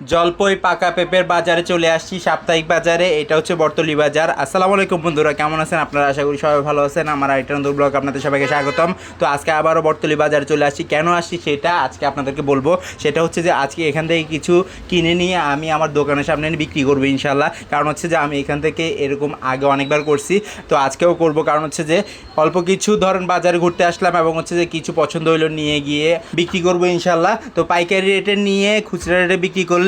জলপই পাকা পেঁপের বাজারে চলে আসছি, সাপ্তাহিক বাজারে। এটা হচ্ছে বর্তলি বাজার। আসসালামু আলাইকুম বন্ধুরা, কেমন আছেন? আপনারা আশা করি সবাই ভালো আছেন। আমার আইটান ব্লগ আপনাদের সবাইকে স্বাগতম। তো আজকে আবারও বর্তলি বাজারে চলে আসছি। কেন আসছি সেটা আজকে আপনাদেরকে বলব। সেটা হচ্ছে যে আজকে এখান থেকে কিছু কিনে নিয়ে আমি আমার দোকানের সামনে বিক্রি করব ইনশাল্লাহ কারণ হচ্ছে যে আমি এখান থেকে এরকম আগে অনেকবার করছি। তো আজকেও করব। কারণ হচ্ছে যে অল্প কিছু ধরেন বাজারে ঘুরতে আসলাম এবং হচ্ছে যে কিছু পছন্দ হইল নিয়ে গিয়ে বিক্রি করব ইনশাল্লাহ তো পাইকারি রেটে নিয়ে খুচরা রেটে বিক্রি করলে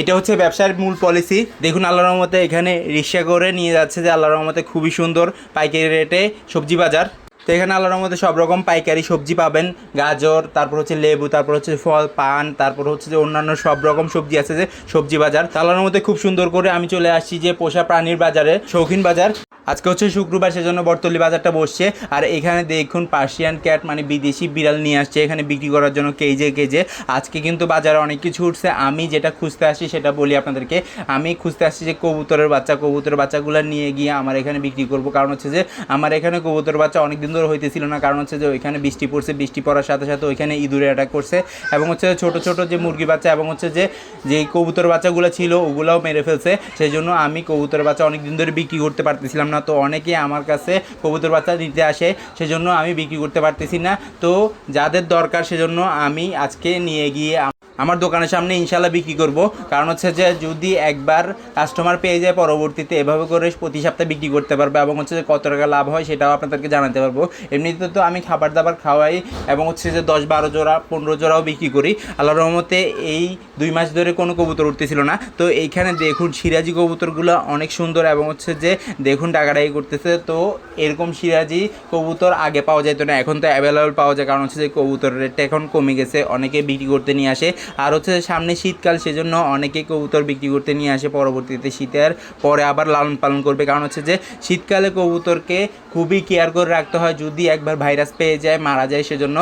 এটা হচ্ছে ব্যবসার মূল পলিসি দেখুন আল্লাহ রহমতে এখানে রিক্সা করে নিয়ে যাচ্ছে যে আল্লাহ রহমতে খুবই সুন্দর পাইকারি রেটে সবজি বাজার। তো এখানে আল্লাহ রহমতে সব রকম পাইকারি সবজি পাবেন। গাজর, তারপর হচ্ছে লেবু, তারপর হচ্ছে ফল, পান, তারপর হচ্ছে যে অন্যান্য সব রকম সবজি আছে যে সবজি বাজার। আল্লাহর মধ্যে খুব সুন্দর করে আমি চলে আসছি যে পোষা প্রাণীর বাজারে, শৌখিন বাজার। আজকে হচ্ছে শুক্রবার, সেজন্য বর্তলি বাজারটা বসছে। আর এখানে দেখুন পার্সিয়ান ক্যাট মানে বিদেশি বিড়াল নিয়ে আসছে। এখানে বিক্রি করার জন্য কেজে কেজে। আজকে কিন্তু বাজারে অনেক কিছু উঠছে। আমি যেটা খুঁজতে আসি সেটা বলি আপনাদেরকে। আমি খুঁজতে আসছি যে কবুতরের বাচ্চা, কবুতরের বাচ্চাগুলো নিয়ে গিয়ে আমার এখানে বিক্রি করব। কারণ হচ্ছে যে, আমার এখানে কবুতর বাচ্চা অনেক দিন ধরে হইতেছিল না। কারণ হচ্ছে যে, ওইখানে বৃষ্টি পড়ছে, বৃষ্টি পড়ার সাথে সাথে ওইখানে ইঁদুরে অ্যাটাক করছে। এবং হচ্ছে ছোট ছোট যে মুরগি বাচ্চা এবং হচ্ছে যে যে কবুতর বাচ্চাগুলো ছিল, ওগুলাও মেরে ফেলছে। সেই জন্য আমি কবুতর বাচ্চা অনেক দিন ধরে বিক্রি করতে পারতেছিলাম না। তো অনেকে আমার কাছে কবুতর বাচ্চা নিতে আসে, সেজন্য আমি বিক্রি করতে পারতেছি না। তো যাদের দরকার, সেজন্য আমি আজকে নিয়ে গিয়ে আমার দোকানের সামনে ইনশাল্লাহ বিক্রি করব। কারণ হচ্ছে যে যদি একবার কাস্টমার পেয়ে যায় পরবর্তীতে, এভাবে করে প্রতি সপ্তাহে বিক্রি করতে পারবে এবং হচ্ছে যে কত টাকা লাভ হয় সেটাও আপনাদেরকে জানাতে পারব। এমনিতে তো আমি খাবার দাবার খাওয়াই এবং হচ্ছে যে দশ বারো জোড়া, পনেরো জোড়াও বিক্রি করি। আল্লাহর রহমতে এই দুই মাস ধরে কোনো কবুতর উঠতেছিল না। তো এইখানে দেখুন সিরাজি কবুতরগুলো অনেক সুন্দর এবং হচ্ছে যে দেখুন টাকাটাই করতেছে। তো এরকম সিরাজি কবুতর আগে পাওয়া যেত না, এখন তো অ্যাভেলেবল পাওয়া যায়। কারণ হচ্ছে যে কবুতরের রেটটা এখন কমে গেছে, অনেকে বিক্রি করতে নিয়ে আসে। আর হচ্ছে সামনে শীতকাল, সেজন্য অনেকে কবুতর বিক্রি করতে নিয়ে আসে পরবর্তীতে শীতের পরে আবার লালন পালন করবে। কারণ হচ্ছে যে, শীতকালে কবুতরকে খুবই কেয়ার করে রাখতে হয়। যদি একবার ভাইরাস পেয়ে যায়, মারা যায়, সেজন্য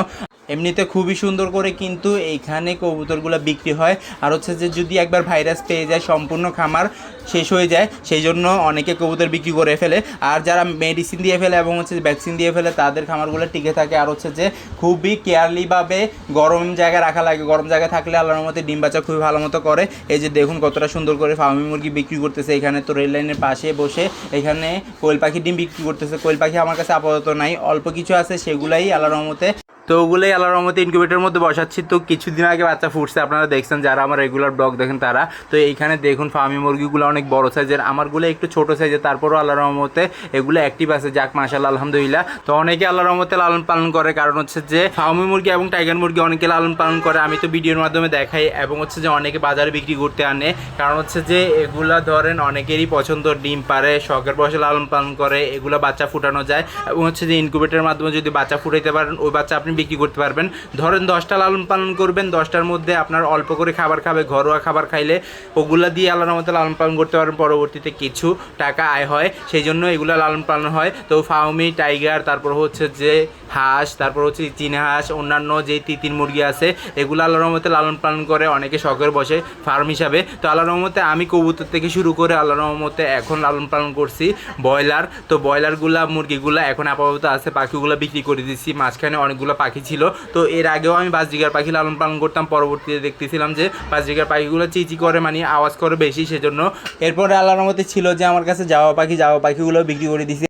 এমনিতে খুবই সুন্দর করে কিন্তু এইখানে কবুতরগুলো বিক্রি হয়। আর হচ্ছে যে, যদি একবার ভাইরাস পেয়ে যায়, সম্পূর্ণ খামার শেষ হয়ে যায়, সেই জন্য অনেকে কবুতর বিক্রি করে ফেলে। আর যারা মেডিসিন দিয়ে ফেলে এবং হচ্ছে ভ্যাকসিন দিয়ে ফেলে, তাদের খামারগুলো টিকে থাকে। আর হচ্ছে যে খুবই কেয়ারলিভাবে গরম জায়গায় রাখা লাগে। গরম জায়গায় থাকলে আল্লাহর মধ্যে ডিম বাচ্চা খুবই ভালো মতো করে। এই যে দেখুন কতটা সুন্দর করে ফার্মি মুরগি বিক্রি করতেছে। এখানে তো রেল লাইনের পাশে বসে এখানে কোয়েল পাখি ডিম বিক্রি করতেছে। কোয়েল পাখি আমার কাছে আপাতত নাই। অল্প কিছু আছে, সেগুলাই আল্লাহর রহমতে তো ওগুলোই আল্লাহ রহমতে ইনকিউবেটরের মধ্যে বসাচ্ছি। তো কিছুদিন আগে বাচ্চা ফুটছে। আপনারা দেখছেন যারা আমার রেগুলার ব্লগ দেখেন তারা। তো এইখানে দেখুন ফার্মি মুরগিগুলো অনেক বড় সাইজের। আমারগুলো একটু ছোট সাইজের, তারপরও আল্লাহ রহমতে এগুলো অ্যাক্টিভ আছে, যাক মাশাল্লাহ আলহামদুলিল্লাহ। তো অনেকে আল্লাহ রহমতে লালন পালন করে, কারণ হচ্ছে যে ফার্মি মুরগি এবং টাইগার মুরগি অনেকে লালন পালন করে, আমি তো ভিডিওর মাধ্যমে দেখাই, এবং হচ্ছে যে অনেকে বাজারে বিক্রি করতে আনে। কারণ হচ্ছে যে এগুলা ধরেন অনেকেরই পছন্দ ডিম পারে, শখের বয়সে লালন পালন করে, এগুলো বাচ্চা ফুটানো যায়। এবং হচ্ছে যে ইনকিউবেটরের মাধ্যমে যদি বাচ্চা ফুটাইতে পারেন, ওই বাচ্চা আপনি বিক্রি করতে পারবেন। ধরেন দশটা লালন পালন করবেন, দশটার মধ্যে আপনার অল্প করে খাবার খাবে, ঘরোয়া খাবার খাইলে, ওগুলা দিয়ে আল্লাহর মতো লালন পালন করতে পারেন পরবর্তীতে কিছু টাকা আয় হয়, সেই জন্য এগুলো লালন পালন হয়। তো ফাউমি টাইগার, তারপর হচ্ছে যে হাঁস, তারপর হচ্ছে চীনা হাঁস, অন্যান্য যে তিতির মুরগি আছে, এগুলো আল্লাহর রহমতে লালন পালন করে, অনেকে শখের বসে ফার্ম হিসাবে। তো আল্লাহর রহমতে আমি কবুতর থেকে শুরু করে আল্লাহর রহমতে এখন লালন পালন করছি। ব্রয়লার, তো ব্রয়লারগুলা, মুরগিগুলো এখন আপাতত আছে, পাখিগুলো বিক্রি করে দিচ্ছি। মাঝখানে অনেকগুলো পাখি ছিল। তো এর আগেও আমি বাজরিকার পাখি লালন পালন করতাম, পরবর্তীতে দেখতেছিলাম যে বাজরিকার পাখিগুলো চিচি করে মানে আওয়াজ করে বেশি, সেজন্য এরপরে আল্লাহর মতে ছিল যে আমার কাছে যাওয়া পাখি যাওয়া পাখিগুলো বিক্রি করে দিছি।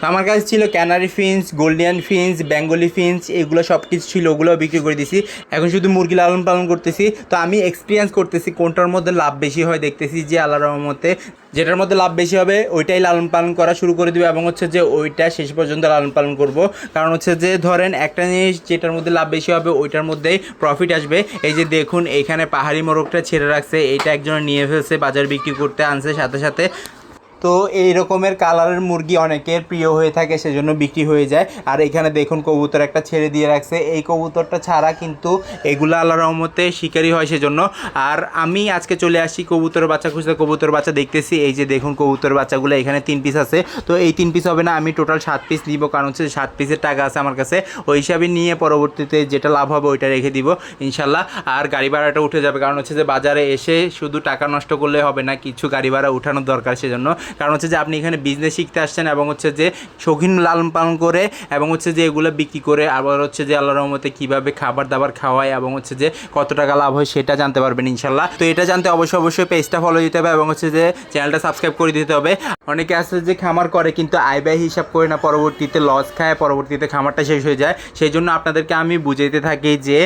তো আমার কাছে ছিল canary finches Gouldian finches Bengali finches এগুলো সব কিছু ছিল, ওগুলো বিক্রি করে দিছি। এখন শুধু মুরগি লালন পালন করতেছি। তো আমি এক্সপিরিয়েন্স করতেছি কোনটার মধ্যে লাভ বেশি হয়, দেখতেছি যে আল্লাহ রহমতে যেটার মধ্যে লাভ বেশি হবে, ওইটাই লালন পালন করা শুরু করে দিবে এবং হচ্ছে যে ওইটা শেষ পর্যন্ত লালন পালন করব। কারণ হচ্ছে যে ধরেন একটা জিনিস যেটার মধ্যে লাভ বেশি হবে, ওইটার মধ্যেই প্রফিট আসবে। এই যে দেখুন, এখানে পাহাড়ি মোরগটা ছেড়ে রাখছে, এটা একজন নিয়ে ফেলছে, বাজার বিক্রি করতে আনছে, সাথে সাথে তো এই রকমের কালারের মুরগি অনেকের প্রিয় হয়ে থাকে, সেজন্য বিক্রি হয়ে যায়। আর এখানে দেখুন, কবুতর একটা ছেড়ে দিয়ে রাখছে। এই কবুতরটা ছাড়া কিন্তু এগুলো আল্লাহ রহমতে শিকারি হয় সেজন্য। আর আমি আজকে চলে আসি কবুতরের বাচ্চা খুঁজতে। কবুতর বাচ্চা দেখতেছি, এই যে দেখুন কবুতর বাচ্চাগুলো এখানে তিন পিস আছে। তো এই তিন পিস হবে না, আমি টোটাল সাত পিস নিব কারণ হচ্ছে সাত পিসের টাকা আছে আমার কাছে। ওই হিসাবে নিয়ে পরবর্তীতে যেটা লাভ হবে ওইটা রেখে দিব, ইনশাল্লাহ। আর গাড়ি ভাড়াটা উঠে যাবে। কারণ হচ্ছে যে বাজারে এসে শুধু টাকা নষ্ট করলে হবে না, কিছু গাড়ি ভাড়া উঠানোর দরকার সেজন্য। কারণ হচ্ছে যে আপনি এখানে বিজনেস শিখতে আসছেন এবং হচ্ছে যে শৌখিন লালন পালন করে এবং হচ্ছে যে এগুলো বিক্রি করে আবার হচ্ছে যে আল্লাহর রহমতে কীভাবে খাবার দাবার খাওয়ায় এবং হচ্ছে যে কত টাকা লাভ হয় সেটা জানতে পারবেন ইনশাল্লাহ। তো এটা জানতে অবশ্যই অবশ্যই পেজটা ফলো দিতে হবে এবং হচ্ছে যে চ্যানেলটা সাবস্ক্রাইব করে দিতে হবে। অনেকে আছে যে খামার করে কিন্তু আয় ব্যয় হিসাব করে না, পরবর্তীতে লস খায়, পরবর্তীতে খামারটা শেষ হয়ে যায়। সেই জন্য আপনাদেরকে আমি বুঝাইতে থাকি যে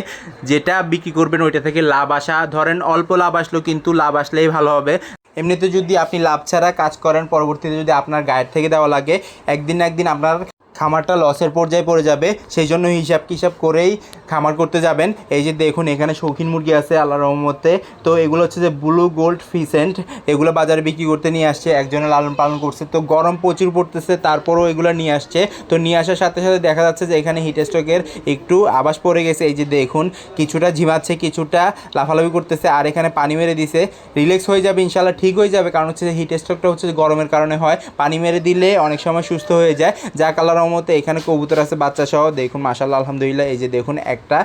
যেটা বিক্রি করবেন ওইটা থেকে লাভ আসা, ধরেন অল্প লাভ আসলো কিন্তু লাভ আসলেই ভালো হবে। এমনিতে যদি আপনি লাভ ছাড়া কাজ করেন, পরবর্তীতে যদি আপনার গায়ের থেকে দেওয়া লাগে, একদিন না একদিন আপনার খামারটা লসের পর্যায়ে পড়ে যাবে, সেই জন্য হিসাব কিসাব করেই খামার করতে যাবেন। এই যে দেখুন, এখানে শৌখিন মুরগি আছে আল্লাহ রহমতে। তো এগুলো হচ্ছে যে ব্লু গোল্ড ফিসেন্ট এগুলো বাজারে বিক্রি করতে নিয়ে আসছে, একজনে লালন পালন করছে। তো গরম প্রচুর পড়তেছে, তারপরেও এগুলো নিয়ে আসছে। তো নিয়ে আসার সাথে সাথে দেখা যাচ্ছে যে এখানে হিট স্ট্রোকের একটু আবাস পড়ে গেছে। এই যে দেখুন, কিছুটা ঝিমাচ্ছে, কিছুটা লাফালাফি করতেছে, আর এখানে পানি মেরে দিছে। রিল্যাক্স হয়ে যাবে ইনশাল্লাহ ঠিক হয়ে যাবে। কারণ হচ্ছে হিট স্ট্রোকটা হচ্ছে গরমের কারণে হয়। পানি মেরে দিলে অনেক সময় সুস্থ হয়ে যায়। যা কালার রহমতে এখানে কবুতর আছে বাচ্চা সহ দেখুন মাসাল্লাহ আলহামদুলিল্লাহ। এই যে দেখুন একটা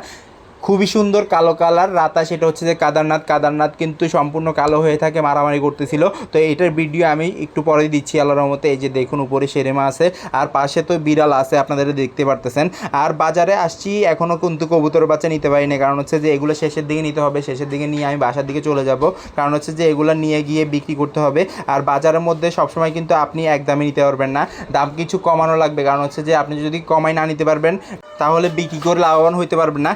খুবই সুন্দর কালো কালার। রাতা সেটা হচ্ছে যে কাদারনাথ। কাদারনাথ কিন্তু সম্পূর্ণ কালো হয়ে থাকে, মারামারি করতেছিল। তো এইটার ভিডিও আমি একটু পরে দিচ্ছি আল্লাহর রহমতে। এই যে দেখুন, উপরে সেরেমা আছে। আর পাশে তো বিড়াল আছে, আপনাদের দেখতে পারতেছেন। আর বাজারে আসছি এখনও কিন্তু কবুতর বাচ্চা নিতে পারিনি। কারণ হচ্ছে যে এগুলো শেষের দিকে নিতে হবে। শেষের দিকে নিয়ে আমি বাসার দিকে চলে যাব। কারণ হচ্ছে যে এগুলো নিয়ে গিয়ে বিক্রি করতে হবে। আর বাজারের মধ্যে সবসময় কিন্তু আপনি এক নিতে পারবেন না। দাম কিছু কমানো লাগবে। কারণ হচ্ছে যে আপনি যদি কমাই না নিতে পারবেন, তাহলে বিক্রি করে লাভবান হইতে পারবেন না।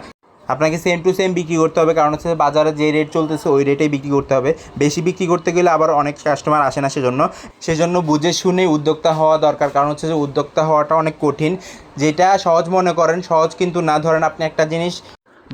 আপনাকে সেম টু সেম বিক্রি করতে হবে। কারণ হচ্ছে বাজারে যে রেট চলতেছে, ওই রেটেই বিক্রি করতে হবে। বেশি বিক্রি করতে গেলে আবার অনেক কাস্টমার আসে না সেজন্য। সেজন্য বুঝে শুনে উদ্যোক্তা হওয়া দরকার। কারণ হচ্ছে যে উদ্যোক্তা হওয়াটা অনেক কঠিন। যেটা সহজ মনে করেন, সহজ কিন্তু না। ধরেন আপনি একটা জিনিস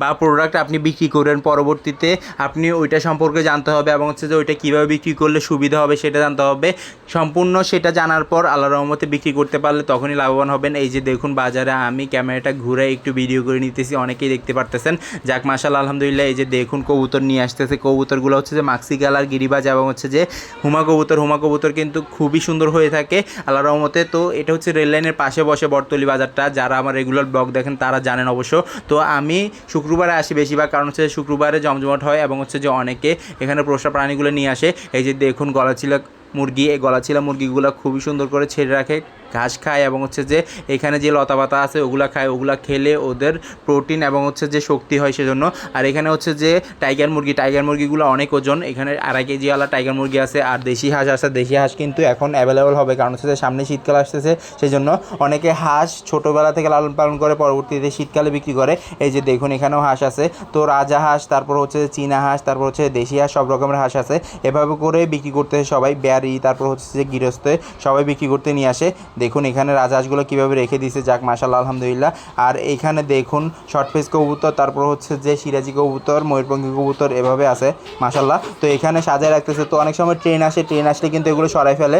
বা প্রোডাক্ট আপনি বিক্রি করেন পরবর্তীতে, আপনি ওইটা সম্পর্কে জানতে হবে এবং হচ্ছে যে ওইটা কীভাবে বিক্রি করলে সুবিধা হবে সেটা জানতে হবে। সম্পূর্ণ সেটা জানার পর আল্লাহ রহমতে বিক্রি করতে পারলে তখনই লাভবান হবেন। এই যে দেখুন বাজারে আমি ক্যামেরাটা ঘুরে একটু ভিডিও করে নিতেছি, অনেকেই দেখতে পারতেছেন। যাক মাসাল আলহামদুলিল্লাহ, এই যে দেখুন কবুতর নিয়ে আসতেছে। কবুতরগুলো হচ্ছে যে মাক্সি কালার গিরিবাজ এবং হচ্ছে যে হুমা কবুতর। হুমা কবুতর কিন্তু খুবই সুন্দর হয়ে থাকে। আল্লাহ রহমতে তো এটা হচ্ছে রেললাইনের পাশে বসে বটতলি বাজারটা। যারা আমার রেগুলার ব্লগ দেখেন তারা জানেন অবশ্য। তো আমি শুক্রবারে আসি বেশিরভাগ, কারণ হচ্ছে শুক্রবারে জমজমাট হয় এবং হচ্ছে যে অনেকে এখানে পোষা প্রাণীগুলো নিয়ে আসে। এই যে দেখুন, গলাচিলা মুরগি, এই গলাচিলা মুরগিগুলো খুবই সুন্দর করে ছেড়ে রাখে। ঘাস খায় এবং হচ্ছে যে এখানে যে লতা পাতা আছে ওগুলা খায়, ওগুলা খেলে ওদের প্রোটিন এবং হচ্ছে যে শক্তি হয় সেজন্য। আর এখানে হচ্ছে যে টাইগার মুরগি টাইগার মুরগিগুলো অনেক ওজন। এখানে আড়াই কেজিওয়ালা টাইগার মুরগি আছে আর দেশি হাঁস আছে। দেশি হাঁস কিন্তু এখন অ্যাভেলেবল হবে কারণ হচ্ছে যে সামনে শীতকাল আসতেছে সেই জন্য অনেকে হাঁস ছোটোবেলা থেকে লালন পালন করে পরবর্তীতে শীতকালে বিক্রি করে। এই যে দেখুন এখানেও হাঁস আছে। তো রাজা হাঁস, তারপর হচ্ছে চীনা হাঁস, তারপর হচ্ছে দেশি হাঁস, সব রকমের হাঁস আছে। এভাবে করে বিক্রি করতে সবাই। ব্যারি, তারপর হচ্ছে যে গৃহস্থে সবাই বিক্রি করতে নিয়ে আসে। দেখুন, এখানে রাজহাঁসগুলো কীভাবে রেখে দিয়েছে, যাক মাসাল্লাহ আলহামদুলিল্লাহ। আর এখানে দেখুন শর্ট ফেস কবুতর, তারপর হচ্ছে যে সিরাজি কবুতর ময়ূরপঙ্খী কবুতর, এভাবে আছে মাসাল্লাহ তো এখানে সাজায় রাখতেছে, তো অনেক সময় ট্রেন আসে ট্রেন আসলে কিন্তু এগুলো সরাই ফেলে।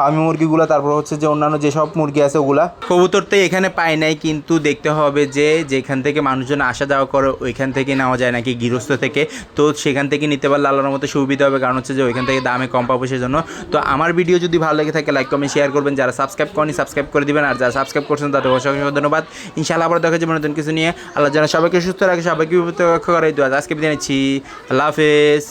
ফার্মি মুরগিগুলো, তারপর হচ্ছে যে অন্যান্য যেসব মুরগি আছে ওগুলা। কবুতর তো এখানে পাই নাই, কিন্তু দেখতে হবে যে যেখান থেকে মানুষজন আসা যাওয়া করে ওইখান থেকে নেওয়া যায় নাকি গৃহস্থ থেকে। তো সেখান থেকে নিতে পারলে আল্লাহর মতো সুবিধা হবে, কারণ হচ্ছে যে ওইখান থেকে দামে কম পাবো সেজন্য। তো আমার ভিডিও যদি ভালো লেগে থাকে লাইক কমেন্ট শেয়ার করবেন। যারা সাবস্ক্রাইব করেনি সাবস্ক্রাইব করে দিবেন। আর যারা সাবস্ক্রাইব করছেন তাদের অসংখ্য ধন্যবাদ। ইনশাআল্লাহ আবার দেখা যাবে নতুন কিছু নিয়ে। আল্লাহ যেন সবাইকে সুস্থ রাখে, সবাইকে বিপদ রক্ষা করে। আজকে বিদায় নিচ্ছি। আল্লাহ হাফেজ।